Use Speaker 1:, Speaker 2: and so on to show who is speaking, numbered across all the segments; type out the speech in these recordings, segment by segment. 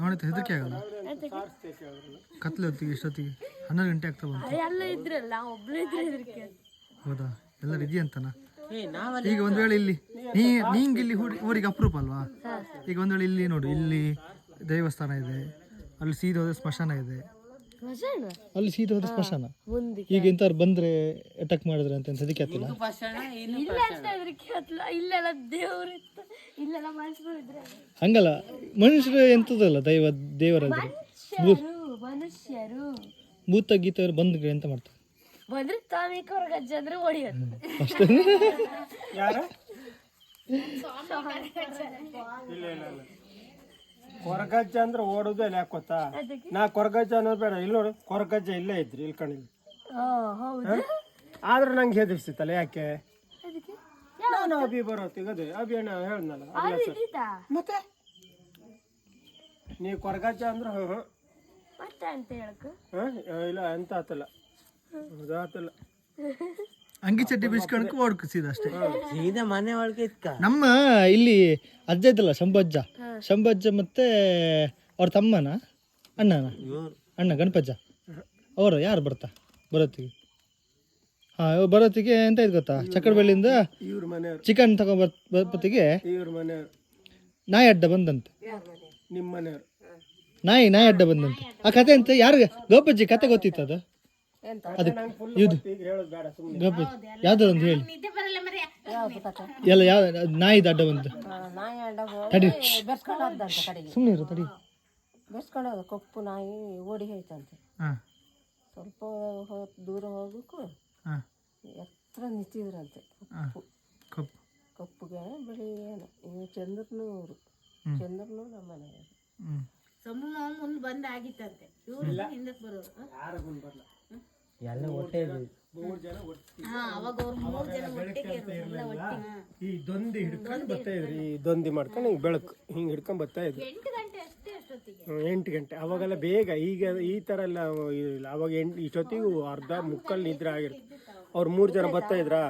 Speaker 1: ನೋಡಿದ್ರೆ ಹೆದರಿಕೆ ಆಗಲ್ಲ. ಕತ್ಲೆ ಹೊತ್ತಿಗೆ ಇಷ್ಟೊತ್ತಿಗೆ. ಹನ್ನೊಂದು ಗಂಟೆ ಆಗ್ತಾ ಬಂತು.
Speaker 2: ಎಲ್ಲ ಇದ್ರಲ್ಲ ಒಬ್ಳು ಇದ್ರೆ ಹೆದರಿಕೆ.
Speaker 1: ಹೌದಾ? ಎಲ್ಲರೂ ಇದೆಯಂತನ ಈಗ ಒಂದ್ ವೇಳೆ ಇಲ್ಲಿ ನೀ ನಿಂಗೆ ಇಲ್ಲಿ ಊರಿಗೆ ಅಪರೂಪ ಅಲ್ವಾ? ಈಗ ಒಂದ್ ವೇಳೆ ಇಲ್ಲಿ ನೋಡು ಇಲ್ಲಿ ದೇವಸ್ಥಾನ ಇದೆ ಅಲ್ಲಿ ಸೀದೋದ ಸ್ಮಶಾನ ಇದೆ. ಅಲ್ಲಿ ಸೀದಾ ಹೋದ್ರೆ ಸ್ಮಶಾನ. ಈಗ ಇಂಥವ್ರು ಬಂದ್ರೆ ಅಟ್ಯಾಕ್ ಮಾಡಿದ್ರೆ ಅಂತ ಸದಿಕೆ ಆಗ್ತಿಲ್ಲ
Speaker 2: ಇಲ್ಲ ಅಷ್ಟೇ ಹೆದರಿಕೆ ಆತ್ಲ ಇಲ್ಲೆಲ್ಲ ದೇವ್ರು ಇತ್ತು. ಇಲ್ಲೆಲ್ಲ ಮನುಷ್ಯರು ಇದ್ರೆ.
Speaker 1: ಹಂಗಲ್ಲ ಮನುಷ್ಯರು ಎಂತದಲ್ಲ ದೈವ ದೇವರಂದ್ರೆ
Speaker 2: ಮನುಷ್ಯರು
Speaker 1: ಭೂತ ಗೀತವ್ರು ಬಂದ್ರೆ ಎಂತ ಮಾಡ್ತಾರೆ.
Speaker 2: ಬಂದ್ರೆ ತಾನೇ ಕೊರಗಜ್ಜ ಅಂದ್ರೆ ಹೊಡಿಯೋದು
Speaker 1: ಅಷ್ಟೇ.
Speaker 3: ಯಾರ? ಇಲ್ಲ ಇಲ್ಲ ಇಲ್ಲ. ಕೊರಗಜ್ಜ ಅಂದ್ರೆ ಓಡೋದು ಅಲ್ಲಿ ಯಾಕೆ ಗೊತ್ತಾ? ನಾ ಕೊರಗಜ್ಜ ಅನ್ನೋದು ಬೇಡ. ಇಲ್ಲಿ ನೋಡು ಕೊರಗಜ್ಜ ಇಲ್ಲೇ ಇದ್ರಿ ಇಲ್ಲಿ
Speaker 2: ಕಣಿಲಿ
Speaker 3: ಆದ್ರೆ ನಂಗೆ ಹೆದರ್ಸಿತ್ತಲ್ಲ ಯಾಕೆ? ನಾನು ಅಭಿ ಬರೋತ್ತಿಗೆ ಅದೇ ಅಭಿ ಅಣ್ಣ ಹೇಳ್ದಲ್ಲ? ಮತ್ತೆ? ನೀ ಕೊರಗಜ್ಜ ಅಂದ್ರೆ ಹ್ಞೂ ಹ್ಞೂ
Speaker 2: ಮತ್ತೆ ಅಂತ ಹೇಳಕ್
Speaker 3: ಹಾಂ? ಇಲ್ಲ ಎಂತ ಆತಲ್ಲ. ಅದು ಆತಲ್ಲ.
Speaker 1: ಅಂಗಿ ಚಡ್ಡಿ ಬಿಸ್ಕೊಳಕ್ಕೆ ಓಡ್ಕು ಸೀದಾ ಅಷ್ಟೇ
Speaker 4: ಸೀದಾ ಮನೆ ಒಳಗೆ ಇತ್ಕ
Speaker 1: ನಮ್ಮ ಇಲ್ಲಿ ಅಜ್ಜ ಇದ್ದಲ್ಲ ಶಂಭಜ್ಜ ಶಂಭಜ್ಜ ಮತ್ತೆ ಅವ್ರ ತಮ್ಮನ? ಅಣ್ಣನ? ಅಣ್ಣ ಗಣಪಜ್ಜ? ಅವರು ಯಾರು ಬರ್ತಾ ಬರೋತ್ತಿಗೆ? ಹಾ ಬರೋತ್ತಿಗೆ ಎಂತ ಇದು ಗೊತ್ತಾ?
Speaker 3: ಮನೆಯವ್ರು.
Speaker 1: ಚಿಕನ್ ತಗೊಂಡ್ ಬರೋತ್ತಿಗೆ
Speaker 3: ಇವ್ರ ಮನೆಯವ್ರು.
Speaker 1: ನಾಯಿ ಅಡ್ಡ ಬಂದಂತೆ.
Speaker 3: ನಿಮ್ಮ ಮನೆಯವ್ರು?
Speaker 1: ನಾಯಿ ನಾಯಿ ಅಡ್ಡ ಬಂದಂತೆ. ಆ ಕತೆ ಅಂತ ಯಾರು ಗೋಪಜ್ಜಿ ಕತೆ ಗೊತ್ತಿತ್ತು ಅದು ಇದು
Speaker 3: ಈಗ ಹೇಳೋದು ಬೇಡ ಸುಮ್ಮನೆ
Speaker 1: ಗೋಪಜ್ಜಿ ಯಾವ್ದು ಒಂದು ಹೇಳಿ ಎಲ್ಲ ಯಾವ ನಾಯಿದ ಅಡ್ಡ ಬಂತು ತಡಿ. ಸುಮ್ಮನೆ ಇರು ತಡಿ.
Speaker 5: ಬೆಸ್ಕೊಳ್ಳೋದು ಕಪ್ಪು ನಾಯಿ ಓಡಿ ಹೋಯ್ತಂತೆ. ಸ್ವಲ್ಪ ಹೊತ್ತು ದೂರ ಹೋಗಕ್ಕೂ
Speaker 1: ಹಾಂ.
Speaker 5: ಎತ್ತರ ನಿಂತಿದ್ರಂತೆ
Speaker 1: ಕಪ್ಪು.
Speaker 5: ಕಪ್ಪುಗೆ ಬಿಳಿ ಏನು? ಇನ್ನು ಚಂದ್ರನೂರು. ಚಂದ್ರನೂರು ನಮ್ಮ ಮನೆಯವರು.
Speaker 1: ಹ್ಞೂ
Speaker 3: ಯಾರು ಮುಂದೆ ಬರಲ್ಲ
Speaker 4: ಎಲ್ಲ ಹೊಟ್ಟೆ
Speaker 3: ಮೂರು ಜನ ಈ ದೊಂದಿ ಹಿಡ್ಕೊಂಡು ಬರ್ತಾ ಇದ್ರಿ. ಈ ದೊಂದಿ ಮಾಡ್ಕೊಂಡು ಹಿಂಗೆ ಬೆಳಕು ಹಿಂಗೆ ಹಿಡ್ಕೊಂಡು ಬರ್ತಾ ಇದ್ರಿ. ಹ್ಮ್, ಎಂಟು ಗಂಟೆ. ಅವಾಗೆಲ್ಲ ಬೇಗ ಈಗ ಈ ಥರ ಎಲ್ಲ ಅವಾಗ ಎಂಟು ಇಷ್ಟೊತ್ತಿಗೂ ಅರ್ಧ ಮುಕ್ಕಲ್ ನಿದ್ರೆ ಆಗಿರುತ್ತೆ ಅವ್ರು ಮೂರು ಜನ ಬರ್ತಾ ಇದ್ರಾ?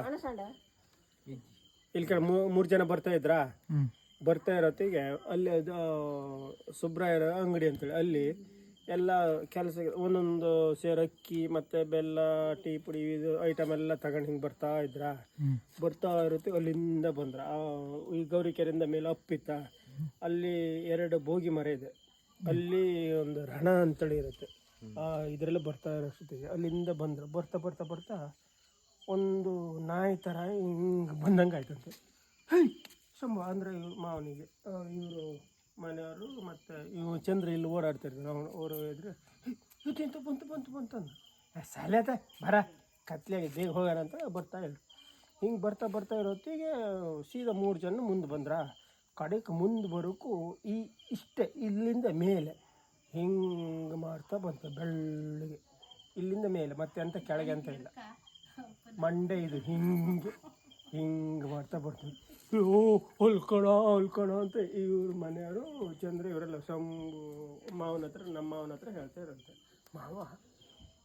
Speaker 3: ಇಲ್ಲಿ ಕಡೆ ಮೂರು ಜನ ಬರ್ತಾ ಇದ್ರಾ? ಬರ್ತಾ ಇರೋತ್ತಿಗೆ ಅಲ್ಲಿ ಅದು ಸುಬ್ರಾಯರ ಅಂಗಡಿ ಅಂತೇಳಿ ಅಲ್ಲಿ ಎಲ್ಲ ಕೆಲಸ ಒಂದೊಂದು ಸೇರು ಅಕ್ಕಿ ಮತ್ತೆ ಬೆಲ್ಲ ಟೀ ಪುಡಿ ಇದು ಐಟಮ್ ಎಲ್ಲ ತಗೊಂಡು ಹಿಂಗೆ ಬರ್ತಾ ಇದ್ರ? ಬರ್ತಾ ಇರುತ್ತೆ ಅಲ್ಲಿಂದ ಬಂದ್ರ. ಈ ಗೌರಿಕೆರೆಯಿಂದ ಮೇಲೆ ಅಪ್ಪಿತ್ತ ಅಲ್ಲಿ ಎರಡು ಭೋಗಿ ಮರ ಇದೆ. ಅಲ್ಲಿ ಒಂದು ರಣ ಅಂತೇಳಿ ಇರುತ್ತೆ. ಆ ಇದರಲ್ಲಿ ಬರ್ತಾ ಇರೋಷ್ಟೊತ್ತಿಗೆ ಅಲ್ಲಿಂದ ಬಂದ್ರ. ಬರ್ತಾ ಬರ್ತಾ ಬರ್ತಾ ಒಂದು ನಾಯಿ ಥರ ಹಿಂಗೆ ಬಂದಂಗೆ ಆಯ್ತಂತೆ. ಹೈ ಶಂಭ ಅಂದರೆ ಇವ್ರ ಮಾವನಿಗೆ. ಇವರು ಮನೆಯವರು ಮತ್ತು ಇವು ಚಂದ್ರ ಇಲ್ಲಿ ಓಡಾಡ್ತಿರ್ತಾರೆ ನಾವು ಅವರು ಇದ್ರೆ ಬಂತು ಬಂತು ಬಂತು ಅಂದ ಸಾಲ್ಯಾತ ಬರ ಕತ್ಲೆಗೆ ಬೇಗ ಹೋಗೋಣ ಅಂತ ಬರ್ತಾ ಇದ್ರು ಹಿಂಗೆ ಬರ್ತಾ ಬರ್ತಾ ಇರೋತ್ತಿಗೆ ಸೀದಾ ಮೂರು ಜನ ಮುಂದೆ ಬಂದ್ರ? ಕಡೆಗೆ ಮುಂದೆ ಬರೋಕ್ಕೂ ಈ ಇಷ್ಟೇ ಇಲ್ಲಿಂದ ಮೇಲೆ. ಹಿಂಗೆ ಮಾಡ್ತಾ ಬಂತು ಬೆಳ್ಳಿಗೆ. ಇಲ್ಲಿಂದ ಮೇಲೆ ಮತ್ತೆ ಅಂತ ಕೆಳಗೆ ಅಂತ ಇಲ್ಲ. ಮಂಡೆ ಇದು ಹಿಂಗೆ. ಹಿಂಗೆ ಮಾಡ್ತಾ ಬರ್ತೀನಿ. ಓ ಹೊಲ್ಕೊಣ ಹೊಲ್ಕೊಣ ಅಂತ ಇವ್ರ ಮನೆಯವರು, ಚಂದ್ರ ಇವರೆಲ್ಲ ಶಂಭು, ಮಾವನ ಹತ್ರ ನಮ್ಮ ಮಾವನ ಹತ್ರ ಹೇಳ್ತಾ ಇರಂತೆ. ಮಾವ,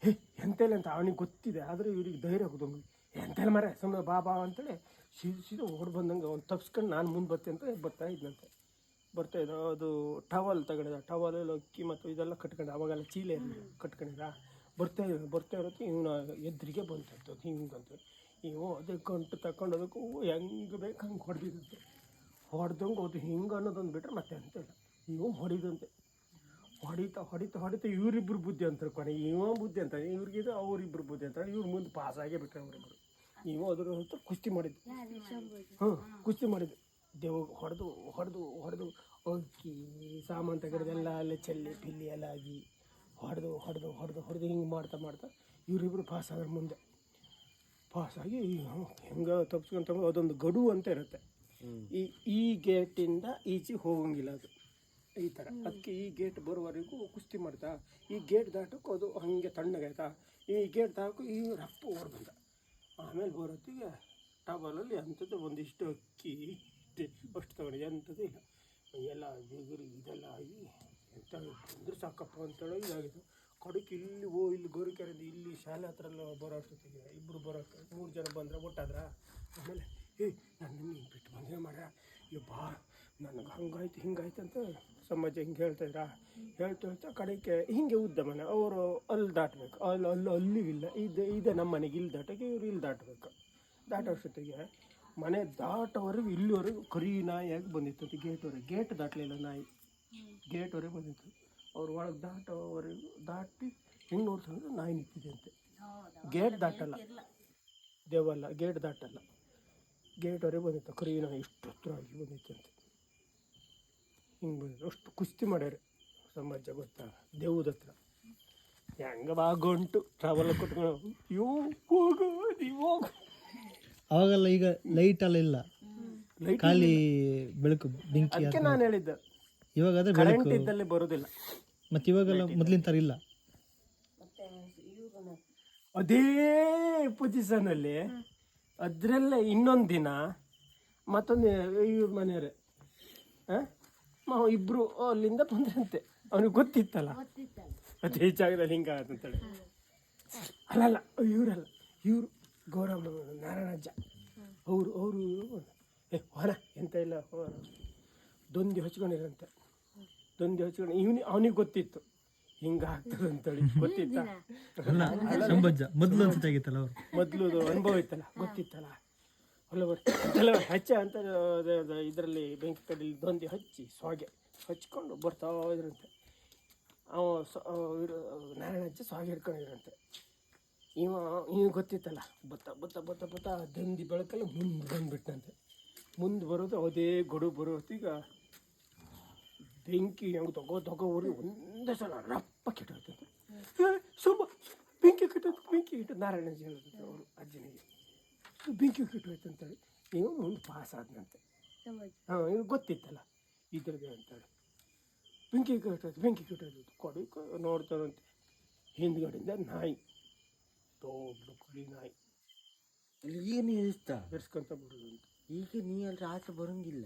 Speaker 3: ಹೇ ಎಂತೆಲ್ಲ ಅಂತ ಅವನಿಗೆ ಗೊತ್ತಿದೆ, ಆದರೆ ಇವ್ರಿಗೆ ಧೈರ್ಯ ಹೋದಂಗೆ ಎಂತೆಲ್ಲ ಮರ ಸುಮ್ಮನೆ ಬಾಬಾ ಅಂತೇಳಿ ಸೀದ ಸೀದ ಓಡ್ ಬಂದಂಗೆ ಅವ್ನು ತಪ್ಸ್ಕೊಂಡು ನಾನು ಮುಂದೆ ಬರ್ತೆ ಅಂತ ಬರ್ತಾ ಇದ್ನಂತೆ. ಬರ್ತಾ ಇದ್ದ, ಅದು ಟವಲ್ ತಗೊಂಡಿದ್ದ ಟವಲಲ್ಲಿ ಅಕ್ಕಿ ಮತ್ತು ಇದೆಲ್ಲ ಕಟ್ಕೊಂಡು, ಅವಾಗೆಲ್ಲ ಚೀಲೆ ಕಟ್ಕೊಂಡಿದ್ದ. ಬರ್ತಾ ಬರ್ತಾ ಇರೋಕ್ಕೆ ಇವನು ಎದುರಿಗೆ ಬಂತು ಹಿಂಗಂತ ಇವು ಅದಕ್ಕೆ ಗಂಟು ತಗೊಂಡೋದಕ್ಕೂ ಹೆಂಗೆ ಬೇಕು ಹಂಗೆ ಹೊಡೆದಿದಂತೆ. ಹೊಡೆದಂಗೆ ಅದು ಹಿಂಗೆ ಅನ್ನೋದೊಂದು ಬಿಟ್ರೆ ಮತ್ತೆ ಅಂತ ಇಲ್ಲ ಇವು ಹೊಡಿದಂತೆ. ಹೊಡಿತಾ ಹೊಡಿತಾ ಹೊಡಿತಾ ಇವರಿಬ್ಬರು ಬುದ್ಧಿ ಅಂತಾರೆ ಕೊನೆ. ಇವ ಬುದ್ಧಿ ಅಂತ ಇವ್ರಿಗಿದು ಅವರಿಬ್ಬರು ಬುದ್ಧಿ ಅಂತ. ಇವ್ರ ಮುಂದೆ ಪಾಸ್ ಆಗೇ ಬಿಟ್ರೆ ಅವರಿಬ್ಬರು ಇವ ಅದ್ರ ಅಂತ ಕುಸ್ತಿ ಮಾಡಿದ್ದು. ಹ್ಞೂ ಕುಸ್ತಿ ಮಾಡಿದ್ದು. ದೇವ ಹೊಡೆದು ಹೊಡೆದು ಹೊಡೆದು ಅಕ್ಕಿ ಸಾಮಾನು ತೆಗೆದೆಲ್ಲ ಅಲ್ಲೇ ಚೆಲ್ಲಿ ಪಿಲ್ಲಿ ಎಲ್ಲ ಆಗಿ ಹೊಡೆದು ಹೊಡೆದು ಹೊಡೆದು ಹೊಡೆದು ಹಿಂಗೆ ಮಾಡ್ತಾ ಮಾಡ್ತಾ ಇವರಿಬ್ರು ಪಾಸ್ ಆದ್ರ ಮುಂದೆ. ಪಾಸಾಗಿ ಹೆಂಗೆ ತಪ್ಸ್ಕೊಂತ ಅದೊಂದು ಗಡು ಅಂತ ಇರುತ್ತೆ. ಈ ಈ ಗೇಟಿಂದ ಈಚೆ ಹೋಗಂಗಿಲ್ಲ ಅದು. ಈ ಥರ ಅದಕ್ಕೆ ಈ ಗೇಟ್ ಬರೋವರೆಗೂ ಕುಸ್ತಿ ಮಾಡ್ತಾ, ಈ ಗೇಟ್ ದಾಟಕ್ಕೆ ಅದು ಹಾಗೆ ತಣ್ಣಗಾಯ್ತಾ ಈ ಗೇಟ್ ದಾಟಕ್ಕೂ ಈ ರಪ್ಪ ಓಡ್ ಬಂದ ಆಮೇಲೆ ಬರೋತ್ತಿಗೆ ಟಬಲಲ್ಲಿ ಅಂಥದ್ದು ಒಂದಿಷ್ಟು ಅಕ್ಕಿ ಅಷ್ಟು ತಗೊಂಡು ಎಂಥದ್ದು ಇಲ್ಲ. ಎಲ್ಲ ಬೀಗರು ಇದೆಲ್ಲ ಆಗಿ ಎಂಥ ಅಂದ್ರೆ ಸಾಕಪ್ಪ ಅಂತೇಳಿ ಇದಾಗಿತ್ತು. ಕಡೆಗೆ ಇಲ್ಲಿ ಓ, ಇಲ್ಲಿ ಗೋರಿಕೆರೆಯಿಂದ ಇಲ್ಲಿ ಶಾಲೆ ಹತ್ರ ಎಲ್ಲ ಬರೋ ಅಷ್ಟೊತ್ತಿಗೆ ಇಬ್ಬರು ಬರೋಕ್ಕೆ ಮೂರು ಜನ ಬಂದ್ರೆ ಒಟ್ಟಾದ್ರ? ಆಮೇಲೆ, ಏಯ್, ನಾನು ನಿನ್ನ ಬಿಟ್ಟು ಮದುವೆ ಮಾಡ್ರ ಅಯ್ಯೋ, ಬಾ, ನನಗೆ ಹಂಗಾಯ್ತು, ಹಿಂಗಾಯ್ತು ಅಂತ ಸಮಾಜ ಹಿಂಗೆ ಹೇಳ್ತಾಯಿದ್ರ ಹೇಳ್ತಾ ಹೇಳ್ತಾ ಕಡೆಗೆ ಹಿಂಗೆ ಉದ್ದ ಮನೆ, ಅವರು ಅಲ್ಲಿ ದಾಟಬೇಕು. ಅಲ್ಲಿ ಅಲ್ಲಿ ಅಲ್ಲಿ ಇಲ್ಲ. ಇದೆ ಇದೆ ನಮ್ಮ ಮನೆಗೆ ಇಲ್ಲಿ ದಾಟಕ್ಕೆ ಇವ್ರು ಇಲ್ಲಿ ದಾಟಬೇಕು. ದಾಟೋ ಅಷ್ಟೊತ್ತಿಗೆ ಮನೆ ದಾಟೋವರೆಗೂ ಇಲ್ಲಿವರೆಗೂ ಕರಿ ನಾಯಿಯಾಗಿ ಬಂದಿತ್ತು. ಗೇಟ್ವರೆಗೆ, ಗೇಟ್ ದಾಟಲಿಲ್ಲ ನಾಯಿ. ಗೇಟ್ವರೆಗೆ ಬಂದಿತ್ತು. ಅವ್ರು ಒಳಗೆ ದಾಟೋವರೆಗೂ ದಾಟಿ ಹೆಂಗೆ ನೋಡ್ತಂದ್ರೆ ನಾಯಿ ನಿಂತಿದೆ ಅಂತೆ. ಗೇಟ್ ದಾಟಲ್ಲ. ದೇವಲ್ಲ ಗೇಟ್ ದಾಟಲ್ಲ. ಗೇಟ್ವರೆಗೆ ಬಂದಿತ್ತು. ಕರಿ ನಾಯಿ ಇಷ್ಟು ಹತ್ರ ಆಗಿ ಬಂದಿತ್ತು ಅಂತೆ. ಹಿಂಗೆ ಬಂದಿತ್ತು. ಅಷ್ಟು ಕುಸ್ತಿ ಮಾಡ್ಯಾರೆ. ಸಮಾಜ ಗೊತ್ತಾ? ದೇವದ ಹತ್ರ. ಹೆಂಗ ಬಾಗುಂಟು ಟ್ರಾವೆಲ್ ಕೊಟ್ಕೊಂಡು ಯೋ ಹೋಗು ನೀವು ಹೋಗು.
Speaker 1: ಅವಾಗೆಲ್ಲ ಈಗ ಲೈಟ್ ಎಲ್ಲ ಇಲ್ಲ. ಖಾಲಿ ಬೆಳಕು ಬೆಂಕಿ
Speaker 3: ನಾನು ಹೇಳಿದ್ದೆ.
Speaker 1: ಇವಾಗ ಅದೇ ಬೆಳಕು.
Speaker 3: ಇದ್ದಲ್ಲಿ ಬರೋದಿಲ್ಲ.
Speaker 1: ಮತ್ತೆ ಇವಾಗೆಲ್ಲ ಮೊದ್ಲಿನ ಥರ ಇಲ್ಲ.
Speaker 3: ಅದೇ ಪೊಸಿಷನ್ ಅಲ್ಲಿ ಅದ್ರಲ್ಲೇ ಇನ್ನೊಂದು ದಿನ ಮತ್ತೊಂದು ಇವ್ರ ಮನೆಯವ್ರೆ, ಹಾಂ? ಇಬ್ಬರು ಅಲ್ಲಿಂದ ಬಂದ್ರಂತೆ. ಅವ್ನಿಗೆ ಗೊತ್ತಿತ್ತಲ್ಲ? ಅದೇ ಜಾಗದಲ್ಲಿ ಹಿಂಗ ಅಂತೇಳಿ ಅಲ್ಲಲ್ಲ, ಇವರಲ್ಲ, ಇವರು ಗೌರಮ್ಮ ನಾರಾಯಣಜ್ಜ. ಅವರು ಅವರು ಏ, ಹೊರ, ಎಂತ ಇಲ್ಲ, ಹೊರ. ದೊಂದಿ ಹಚ್ಕೊಂಡಿರಂತೆ ದೊಂದಿ ಹಚ್ಕೊಂಡು ಇವನಿ ಅವನಿಗೆ ಗೊತ್ತಿತ್ತು. ಹಿಂಗ ಆಗ್ತದೆ ಅಂತೇಳಿ. ಗೊತ್ತಿತ್ತ?
Speaker 1: ಶಂಭಜ್ಜ ಮೊದ್ಲು ಅನ್ಸುತ್ತೆ ಆಗಿತ್ತಲ್ಲ ಅವ್ರು?
Speaker 3: ಮೊದಲು ಅನುಭವ ಇತ್ತಲ್ಲ ಗೊತ್ತಿತ್ತಲ್ಲ. ಅಲ್ಲ ಹಚ್ಚ ಅಂತ ಇದರಲ್ಲಿ ಬೆಂಕಿ ಕಡಲಿ ದೊಂದಿ ಹಚ್ಚಿ ಸ್ವಾಗೆ. ಹಚ್ಕೊಂಡು ಬರ್ತಾ ಇದ್ರಂತೆ. ಅವ ನಾರಾಯಣ ಹಚ್ಚಿ ನಾರಾಯಣಜ್ಜ ಸ್ವಾಗೆ ಹಿಡ್ಕೊಂಡಿದ್ರಂತೆ. ಇವ ಇವ್ ಗೊತ್ತಿತ್ತಲ್ಲ. ಬತ್ತ ಬತ್ತ ಬತ್ತ ಬತ್ತ ದಂದಿ ಬೆಳಕಲ್ಲ ಮುಂದೆ ಬಂದ್ಬಿಟ್ಟಂತೆ ಮುಂದೆ ಬರೋದು ಅದೇ ಗೊಡು ಬರೋ ಹೊತ್ತಿಗೆ ಬೆಂಕಿ ಹೆಂಗೆ ತಗೋ ತಗೋ ಉರಿ ಒಂದೇ ಸಲ ರಪ್ಪ ಕೆಟ್ಟ ಸ್ವಲ್ಪ ಬೆಂಕಿ ಕೆಟ್ಟೋಯ್ತು ಬೆಂಕಿ ಇಟ್ಟು ನಾರಾಯಣಜಿ ಹೇಳಿದ್ರು ಅವರು ಅಜ್ಜನಿಗೆ. ಬೆಂಕಿ ಕೆಟ್ಟೋಯ್ತು ಅಂತೇಳಿ. ನೀವು ಮುಂದೆ ಪಾಸ್ ಆದನಂತೆ. ಹಾಂ ಇವ್ರು ಗೊತ್ತಿತ್ತಲ್ಲ ಇದ್ರದ್ದು ಅಂತೇಳಿ. ಬೆಂಕಿ ಕೆಟ್ಟೋಯ್ತು ಬೆಂಕಿ ಕೆಟ್ಟೋಯ್ತು ಕೊಡಿ ಕ- ನೋಡ್ತಾರಂತೆ. ಹಿಂದ್ಗಡೆಯಿಂದ ನಾಯಿ ದೊಡ್ಡ ಕುರಿ ನಾಯಿ.
Speaker 4: ಅಲ್ಲಿ ಇರ್ತಾ ನೀ ಇಷ್ಟ
Speaker 3: ಬೆರ್ಸ್ಕೊಂತ ಬರೋದು ಅಂತ
Speaker 4: ಈಗ ನೀ ಅಲ್ಲಿ ರಾತ್ರಿ ಬರಂಗಿಲ್ಲ.